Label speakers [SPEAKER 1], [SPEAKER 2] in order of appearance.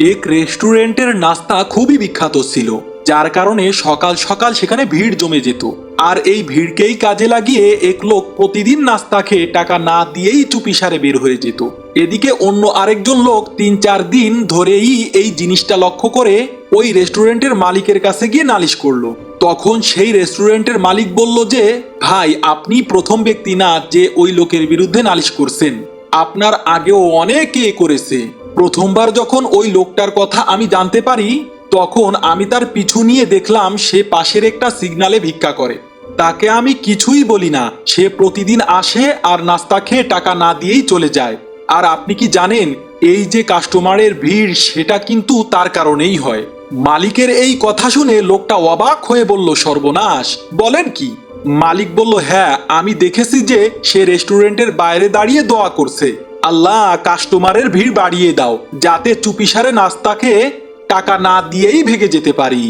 [SPEAKER 1] এক রেস্টুরেন্টের নাস্তা খুবই বিখ্যাত ছিল, যার কারণে সকাল সকাল সেখানে ভিড় জমে যেত। আর এই ভিড়কেই কাজে লাগিয়ে এক লোক প্রতিদিন নাস্তা খেয়ে টাকা না দিয়েই চুপিসারে বের হয়ে যেত। এদিকে অন্য আরেকজন লোক তিন চার দিন ধরেই এই জিনিসটা লক্ষ্য করে ওই রেস্টুরেন্টের মালিকের কাছে গিয়ে নালিশ করল। তখন সেই রেস্টুরেন্টের মালিক বলল যে, ভাই, আপনি প্রথম ব্যক্তি না যে ওই লোকের বিরুদ্ধে নালিশ করছেন। আপনার আগেও অনেকে করেছে। প্রথমবার যখন ওই লোকটার কথা আমি জানতে পারি, তখন আমি তার পিছু নিয়ে দেখলাম সে পাশের একটা সিগনালে ভিক্ষা করে। তাকে আমি কিছুই বলি না, সে প্রতিদিন আসে আর নাস্তা খেয়ে টাকা না দিয়েই চলে যায়। আর আপনি কি জানেন, এই যে কাস্টমারের ভিড়, সেটা কিন্তু তার কারণেই হয়। মালিকের এই কথা শুনে লোকটা অবাক হয়ে বলল, সর্বনাশ, বলেন কি? মালিক বলল হ্যাঁ আমি দেখেছি যে সে রেস্টুরেন্টের বাইরে দাঁড়িয়ে দোয়া করছে। আল্লাহ কাস্টমারের ভিড় বাড়িয়ে দাও, যাতে চুপিসারে নাস্তা খেয়ে টাকা না দিয়েই ভেগে যেতে পারি।